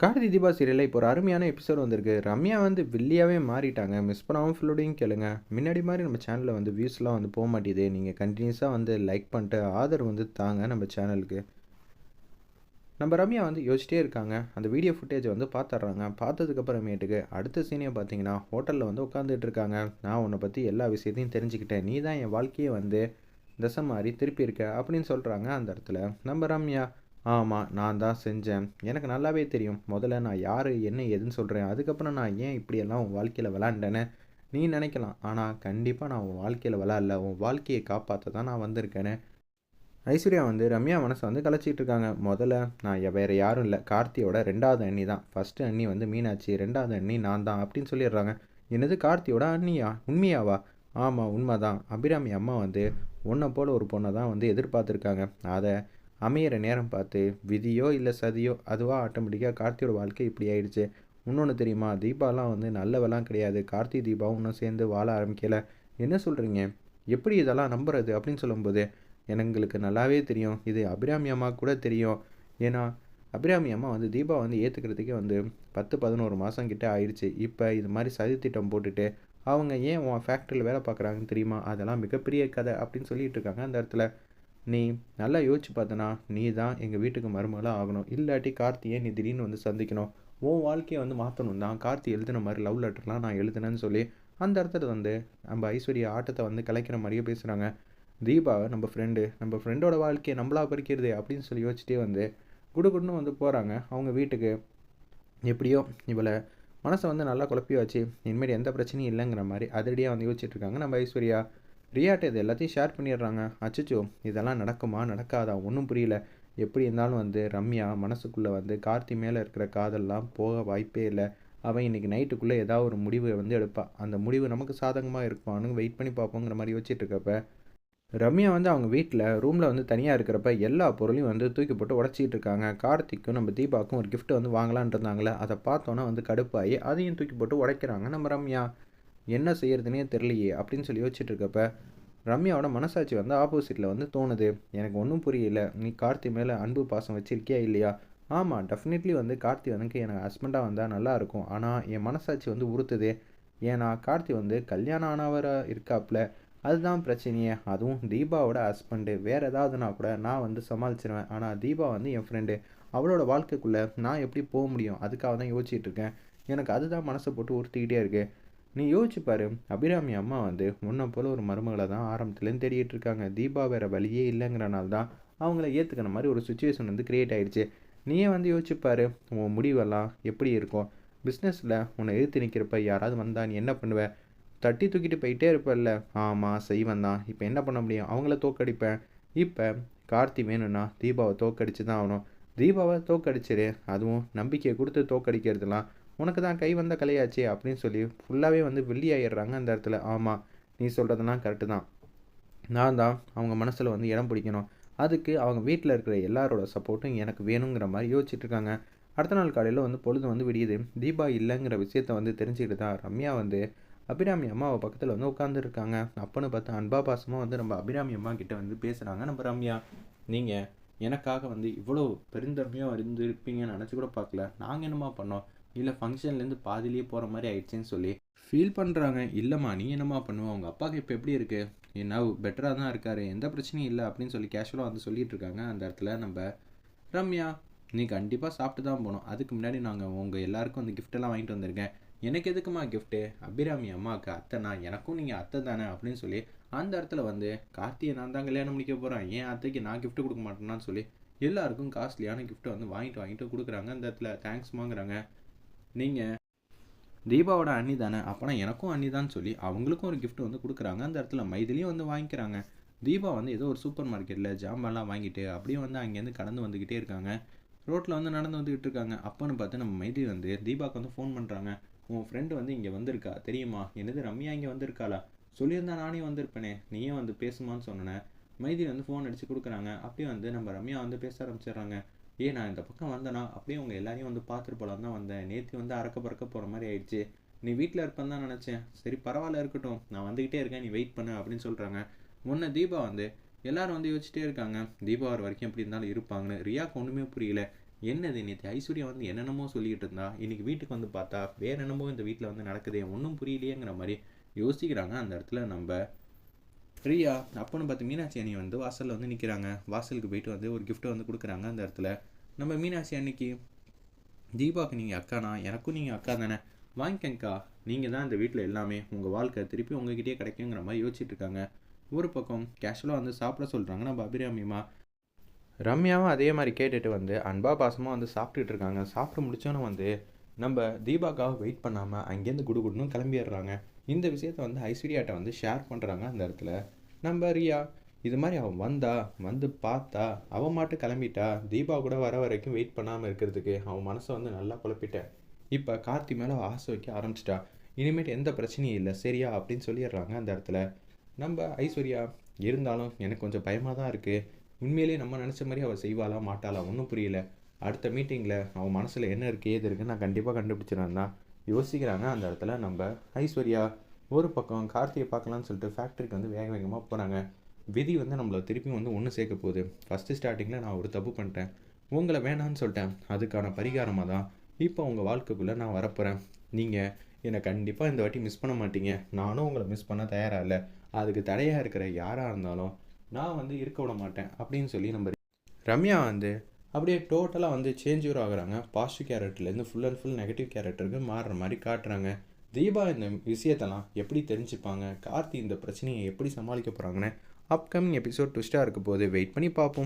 கார்த்தி தீபா சீரியலில் இப்போ ஒரு அருமையான எபிசோட் வந்திருக்கு. ரம்யா வந்து வில்லியாகவே மாறிட்டாங்க. மிஸ் பண்ணாமல் ஃபுல்லோடையும் கேளுங்க. முன்னாடி மாதிரி நம்ம சேனலில் வந்து வியூஸ்லாம் வந்து போக மாட்டேது நீங்கள் கண்டினியூஸாக வந்து லைக் பண்ணிட்டு ஆதரவு வந்து தாங்க நம்ம சேனலுக்கு நம்ம ரம்யா வந்து யோசிச்சிட்டே இருக்காங்க. அந்த வீடியோ ஃபுட்டேஜை வந்து பார்த்துட்றாங்க பார்த்ததுக்கப்புறமேட்டுக்கு அடுத்த சீனியை பார்த்தீங்கன்னா ஹோட்டலில் வந்து உட்காந்துட்டு இருக்காங்க. நான் உன்னை பற்றி எல்லா விஷயத்தையும் தெரிஞ்சுக்கிட்டேன். நீ தான் என் வாழ்க்கையை வந்து தசை மாதிரி திருப்பி இருக்க அப்படின்னு சொல்கிறாங்க அந்த இடத்துல. நம்ம ரம்யா ஆமாம் நான் தான் செஞ்சேன். எனக்கு நல்லாவே தெரியும். முதல்ல நான் யார் என்ன ஏதுன்னு சொல்கிறேன் அதுக்கப்புறம் நான் ஏன் இப்படியெல்லாம் உன் வாழ்க்கையில் விளாண்டேன்னு நீ நினைக்கலாம். ஆனால் கண்டிப்பாக நான் உன் வாழ்க்கையில் விளாட்ல. உன் வாழ்க்கையை காப்பாற்ற தான் நான் வந்திருக்கேன்னு ஐஸ்வர்யா வந்து ரம்யா மனசை வந்து கலைச்சிக்கிட்டு இருக்காங்க. முதல்ல நான் வேறு யாரும் இல்லை. கார்த்தியோட ரெண்டாவது அண்ணி தான். ஃபஸ்ட்டு அண்ணி வந்து மீனாட்சி ரெண்டாவது அண்ணி நான் தான் அப்படின்னு சொல்லிடுறாங்க. என்னது கார்த்தியோட அண்ணியா? உண்மையாவா? ஆமாம் உண்மை தான் அபிராமி அம்மா வந்து உன்னை போல் ஒரு பொண்ணை தான் வந்து எதிர்பார்த்துருக்காங்க. அதை அமையிற நேரம் பார்த்து விதியோ இல்லை சதியோ அதுவாக ஆட்டோமேட்டிக்காக கார்த்தியோட வாழ்க்கை இப்படி ஆயிடுச்சு. இன்னொன்று தெரியுமா? தீபாலாம் வந்து நல்லவெல்லாம் கிடையாது. கார்த்தி தீபாவும் இன்னும் சேர்ந்து வாழ ஆரம்பிக்கலை. என்ன சொல்கிறீங்க எப்படி இதெல்லாம் நம்புறது அப்படின்னு சொல்லும்போது எங்களுக்கு நல்லாவே தெரியும். இது அபிராமி அம்மா கூட தெரியும். ஏன்னா அபிராமி அம்மா வந்து தீபா வந்து ஏற்றுக்கிறதுக்கே வந்து பத்து பதினோரு மாதம் கிட்டே ஆயிடுச்சு. இப்போ இது மாதிரி சதி திட்டம் போட்டுட்டு அவங்க ஏன் உன் ஃபேக்ட்ரியில் வேலை பார்க்குறாங்கன்னு தெரியுமா? அதெல்லாம் மிகப்பெரிய கதை அப்படின்னு சொல்லிட்டு இருக்காங்க அந்த இடத்துல. நீ நல்லா யோசிச்சு பார்த்தனா நீ தான் எங்கள் வீட்டுக்கு மருமகளாக ஆகணும். இல்லாட்டி கார்த்தியை நீ திடீர்னு வந்து சந்திக்கணும். உன் வாழ்க்கையை வந்து மாற்றணும் தான். கார்த்தி எழுதின மாதிரி லவ் லெட்டர்லாம் நான் எழுதுனேன்னு சொல்லி அந்த இடத்துல வந்து நம்ம ஐஸ்வர்யா ஆட்டத்தை வந்து கலைக்கிற மாதிரியே பேசுகிறாங்க தீபாவை நம்ம ஃப்ரெண்டு நம்ம ஃப்ரெண்டோட வாழ்க்கையை நம்மளா பறிக்கிறது அப்படின்னு சொல்லி யோசிச்சிட்டே வந்து குடுகுடுன்னு வந்து போகிறாங்க அவங்க வீட்டுக்கு எப்படியோ இவளை மனசை வந்து நல்லா குழப்பி வச்சு இனிமேல் எந்த பிரச்சனையும் இல்லைங்கிற மாதிரி அதிரடியாக வந்து யோசிச்சுட்டு இருக்காங்க நம்ம ஐஸ்வர்யா. ரியாட்ட இது எல்லாத்தையும் ஷேர் பண்ணிடுறாங்க. அச்சோ இதெல்லாம் நடக்குமா? நடக்காதா? ஒன்றும் புரியல. எப்படி இருந்தாலும் வந்து ரம்யா மனசுக்குள்ளே வந்து கார்த்தி மேலே இருக்கிற காதல்லாம் போக வாய்ப்பே இல்லை. அவன் இன்றைக்கி நைட்டுக்குள்ளே ஏதாவது ஒரு முடிவு வந்து எடுப்பாள் அந்த முடிவு நமக்கு சாதகமாக இருக்குமான்னு வெயிட் பண்ணி பார்ப்போங்கிற மாதிரி வச்சுட்டு இருக்கப்ப ரம்யா வந்து அவங்க வீட்டில் ரூமில் வந்து தனியாக இருக்கிறப்ப எல்லா பொருளையும் வந்து தூக்கி போட்டு உடச்சிக்கிட்டு இருக்காங்க. கார்த்திக்கும் நம்ம தீபாவுக்கும் ஒரு கிஃப்ட் வந்து வாங்கலான் இருந்தாங்களே அதை பார்த்தோன்னா வந்து கடுப்பாகி அதையும் தூக்கி போட்டு உடைக்கிறாங்க நம்ம ரம்யா. என்ன செய்யறதுனே தெரியலையே அப்படின்னு சொல்லி யோசிச்சுட்டு இருக்கப்ப ரம்யாவோட மனசாட்சி வந்து ஆப்போசிட்டில் வந்து தோணுது. எனக்கு ஒன்றும் புரியல. நீ கார்த்தி மேலே அன்பு பாசம் வச்சிருக்கியா இல்லையா? ஆமாம் டெஃபினெட்லி வந்து கார்த்தி வந்து எனக்கு ஹஸ்பண்டாக வந்தால் நல்லாயிருக்கும் ஆனால் என் மனசாட்சி வந்து உறுத்துது. ஏன்னா கார்த்தி வந்து கல்யாணம் ஆனவராக இருக்காப்புல அதுதான் பிரச்சனையே. அதுவும் தீபாவோட ஹஸ்பண்டு வேறு ஏதாவதுனா கூட நான் வந்து சமாளிச்சிருவேன். ஆனால் தீபா வந்து என் ஃப்ரெண்டு அவளோட வாழ்க்கைக்குள்ளே நான் எப்படி போக முடியும்? அதுக்காக தான் யோசிச்சுட்டு இருக்கேன் எனக்கு அதுதான் மனசை போட்டு உறுத்திக்கிட்டே இருக்குது நீ யோசிச்சுப்பாரு அபிராமி அம்மா வந்து முன்ன போல் ஒரு மருமகளை தான் ஆரம்பத்துலேருந்து தேடிட்டு இருக்காங்க. தீபா வேறு வழியே இல்லைங்கிறனால தான் அவங்கள ஏற்றுக்கிற மாதிரி ஒரு சுச்சுவேஷன் வந்து க்ரியேட் ஆகிடுச்சு நீயே வந்து யோசிச்சுப்பாரு உன் முடிவெல்லாம் எப்படி இருக்கும்? பிஸ்னஸில் உன்னை எழுத்து நிற்கிறப்ப யாராவது வந்தா நீ என்ன பண்ணுவ? தட்டி தூக்கிட்டு போயிட்டே இருப்பல்ல. ஆமாம் செய்வன் தான். இப்போ என்ன பண்ண முடியும்? அவங்கள தோக்கடிப்பேன். இப்போ கார்த்தி வேணும்னா தீபாவை தோக்கடிச்சு தான் ஆகணும். தீபாவை தோக்கடிச்சிரு. அதுவும் நம்பிக்கையை கொடுத்து தோக்கடிக்கிறதுலாம் உனக்கு தான் கை வந்த கலையாச்சே அப்படின்னு சொல்லி ஃபுல்லாகவே வந்து வெள்ளி ஆயிடுறாங்க அந்த இடத்துல. ஆமாம் நீ சொல்கிறதுலாம் கரெக்டு தான். நான் தான் அவங்க மனசில் வந்து இடம் பிடிக்கணும். அதுக்கு அவங்க வீட்டில் இருக்கிற எல்லாரோட சப்போர்ட்டும் எனக்கு வேணுங்கிற மாதிரி யோசிச்சுட்டு இருக்காங்க. அடுத்த நாள் காலையில் வந்து பொழுது வந்து விடியுது. தீபா இல்லைங்கிற விஷயத்த வந்து தெரிஞ்சுக்கிட்டு தான் ரம்யா வந்து அபிராமி அம்மாவை பக்கத்தில் வந்து உட்காந்துருக்காங்க அப்பன்னு பார்த்து அன்பா பாசமாக வந்து நம்ம அபிராமி அம்மா கிட்ட வந்து பேசுகிறாங்க நம்ம ரம்யா நீங்கள் எனக்காக வந்து இவ்வளோ பெருந்தன்மையாக இருந்திருப்பீங்கன்னு நினச்சி கூட பார்க்கல. நாங்கள் என்னம்மா பண்ணோம்? இல்லை ஃபங்க்ஷன்லேருந்து பாதிலேயே போகிற மாதிரி ஆயிடுச்சுன்னு சொல்லி ஃபீல் பண்ணுறாங்க இல்லைம்மா நீ என்னம்மா பண்ணுவோம் அவங்க அப்பாவுக்கு இப்போ எப்படி இருக்குது என்ன பெட்டராக தான் இருக்கார். எந்த பிரச்சனையும் இல்லை அப்படின்னு சொல்லி கேஷுவலாக வந்து சொல்லிகிட்டு இருக்காங்க. அந்த இடத்துல நம்ம ரம்யா நீ கண்டிப்பாக சாப்பிட்டு தான் போகணும். அதுக்கு முன்னாடி நாங்கள் உங்கள் எல்லாருக்கும் அந்த கிஃப்டெல்லாம் வாங்கிட்டு வந்திருக்கேன். எனக்கு எதுக்குமா கிஃப்ட்டு அபிராமி அம்மாவுக்கு அத்தைனா எனக்கும் நீங்கள் அத்தை தானே அப்படின்னு சொல்லி அந்த இடத்துல வந்து கார்த்தியை நான் தான் கல்யாணம் முடிக்க போகிறேன் ஏன் அத்தைக்கு நான் கிஃப்ட் கொடுக்க மாட்டேன்னான்னு சொல்லி எல்லாருக்கும் காஸ்ட்லியான கிஃப்ட்டை வந்து வாங்கிட்டு வாங்கிட்டு கொடுக்குறாங்க. அந்த இடத்துல தேங்க்ஸ்மாங்கிறாங்க நீங்கள் தீபாவோட அண்ணி தானே அப்போனா எனக்கும் அண்ணி தான் சொல்லி அவங்களுக்கும் ஒரு கிஃப்ட் வந்து கொடுக்குறாங்க. அந்த இடத்துல மைதிலையும் வந்து வாங்கிக்கிறாங்க. தீபா வந்து ஏதோ ஒரு சூப்பர் மார்க்கெட்டில் ஜாமான்லாம் வாங்கிட்டு அப்படியே வந்து அங்கேருந்து கடந்து வந்துக்கிட்டே இருக்காங்க. ரோட்டில் வந்து நடந்து வந்துக்கிட்டு இருக்காங்க. அப்போன்னு பார்த்து நம்ம மைதிலி வந்து தீபாவுக்கு வந்து ஃபோன் பண்ணுறாங்க உன் ஃப்ரெண்டு வந்து இங்கே வந்திருக்கா? தெரியுமா? என்னது ரம்யா இங்கே வந்திருக்காளா? சொல்லியிருந்தா நானே வந்திருப்பேனே. நீயே வந்து பேசுமான்னு சொன்னேன்? மைதி வந்து ஃபோன் அடித்து கொடுக்குறாங்க. அப்படியே வந்து நம்ம ரம்யா வந்து பேச ஆரம்பிச்சிடுறாங்க. ஏ நான் இந்த பக்கம் வந்தேனா? அப்படியே உங்கள் எல்லாரையும் வந்து பார்த்துட்டு போலாம் தான் வந்தேன். நேற்று வந்து அறக்க பறக்க போகிற மாதிரி ஆயிடுச்சு. நீ வீட்டில் இருப்பேன்னு தான் நினச்சேன். சரி பரவாயில்ல இருக்கட்டும். நான் வந்துக்கிட்டே இருக்கேன் நீ வெயிட் பண்ணு அப்படின்னு சொல்கிறாங்க முன்ன தீபா வந்து எல்லாரும் வந்து யோசிச்சிட்டே இருக்காங்க. தீபா வரைக்கும் எப்படி இருந்தாலும் இருப்பாங்கன்னு. ரியாக்கு ஒன்றுமே புரியல. என்னது நேற்று ஐஸ்வர்யா வந்து என்னென்னமோ சொல்லிக்கிட்டு இருந்தா? இன்றைக்கி வீட்டுக்கு வந்து பார்த்தா வேற என்னமோ இந்த வீட்டில் வந்து நடக்குதே ஒன்றும் புரியலையேங்கிற மாதிரி யோசிக்கிறாங்க. அந்த இடத்துல நம்ம ரியா அப்போன்னு பார்த்து மீனாட்சி அணி வந்து வாசலில் வந்து நிற்கிறாங்க வாசலுக்கு போயிட்டு வந்து ஒரு கிஃப்ட்டு வந்து கொடுக்குறாங்க அந்த இடத்துல. நம்ம மீனாட்சி அன்னைக்கு தீபாவுக்கு நீங்கள் அக்கானா? எனக்கும் நீங்கள் அக்கா தானே? வாங்கிக்கங்க்கா நீங்கள் தான் இந்த வீட்டில் எல்லாமே. உங்கள் வாழ்க்கை திருப்பி உங்ககிட்டயே கிடைக்குங்கிற மாதிரி யோசிச்சுட்டு இருக்காங்க. ஒரு பக்கம் கேஷுவலாக வந்து சாப்பிட சொல்கிறாங்க நம்ம அபிராமிமா. ரம்யாவும் அதே மாதிரி கேட்டுட்டு வந்து அன்பா பாசமாக வந்து சாப்பிட்டுட்டு இருக்காங்க. சாப்பிட்டு முடிச்சோன்னே வந்து நம்ம தீபாக்காக வெயிட் பண்ணாமல் அங்கேருந்து குடுகுடுன்னு கிளம்பிடுறாங்க. இந்த விஷயத்த வந்து ஐஸ்வர்யாட்ட வந்து ஷேர் பண்ணுறாங்க அந்த இடத்துல. நம்ம ரியா இது மாதிரி அவன் வந்தா வந்து பார்த்தா அவன் மாட்டு கிளம்பிட்டா தீபா கூட வர வரைக்கும் வெயிட் பண்ணாமல் இருக்கிறதுக்கு அவன் மனசை வந்து நல்லா குழப்பிட்டேன் இப்போ கார்த்தி மேலே ஆசை வைக்க ஆரம்பிச்சிட்டா. இனிமேட்டு எந்த பிரச்சனையும் இல்லை சரியா? அப்படின்னு சொல்லிடுறாங்க அந்த இடத்துல. நம்ம ஐஸ்வர்யா இருந்தாலும் எனக்கு கொஞ்சம் பயமாக தான் இருக்குது உண்மையிலேயே நம்ம நினச்ச மாதிரி அவள் செய்வாளா மாட்டாளா? ஒன்றும் புரியல. அடுத்த மீட்டிங்கில் அவன் மனசில் என்ன இருக்குது ஏது இருக்குன்னு நான் கண்டிப்பாக கண்டுபிடிச்சிடறேன் தான். யோசிக்கிறாங்க அந்த இடத்துல நம்ம ஐஸ்வர்யா ஒரு பக்கம் கார்த்தியை பார்க்கலான்னு சொல்லிட்டு ஃபேக்ட்ரிக்கு வந்து வேக வேகமாக போகிறாங்க விதி வந்து நம்மளை திருப்பி வந்து ஒன்று சேர்க்க போகுது. ஃபஸ்ட்டு ஸ்டார்டிங்கில் நான் ஒரு தப்பு பண்ணிட்டேன். உங்களை வேணான்னு சொல்லிட்டேன். அதுக்கான பரிகாரமாக தான். இப்போ உங்கள் வாழ்க்கைக்குள்ளே நான் வரப்போகிறேன் நீங்கள் என்னை கண்டிப்பாக இந்த வாட்டி மிஸ் பண்ண மாட்டீங்க. நானும் உங்களை மிஸ் பண்ண தயாராக இல்லை. அதுக்கு தடையாக இருக்கிற யாராக இருந்தாலும் நான் வந்து இருக்க விட மாட்டேன் அப்படின்னு சொல்லி நம்ம ரம்யா வந்து அப்படியே டோட்டலாக வந்து சேஞ்ச் ஓவர் ஆகுறாங்க. பாசிட்டிவ் கேரக்டர்லேருந்து ஃபுல் அண்ட் ஃபுல் நெகட்டிவ் கேரக்டருக்கு மாறுற மாதிரி காட்டுறாங்க. தீபா இந்த விஷயத்தெல்லாம் எப்படி தெரிஞ்சுப்பாங்க? கார்த்தி இந்த பிரச்சனையை எப்படி சமாளிக்க போகிறாங்கன்னு அப்கமிங் எபிசோட் ட்விஸ்ட்டாக இருக்க போது வெயிட் பண்ணி பார்ப்போம்.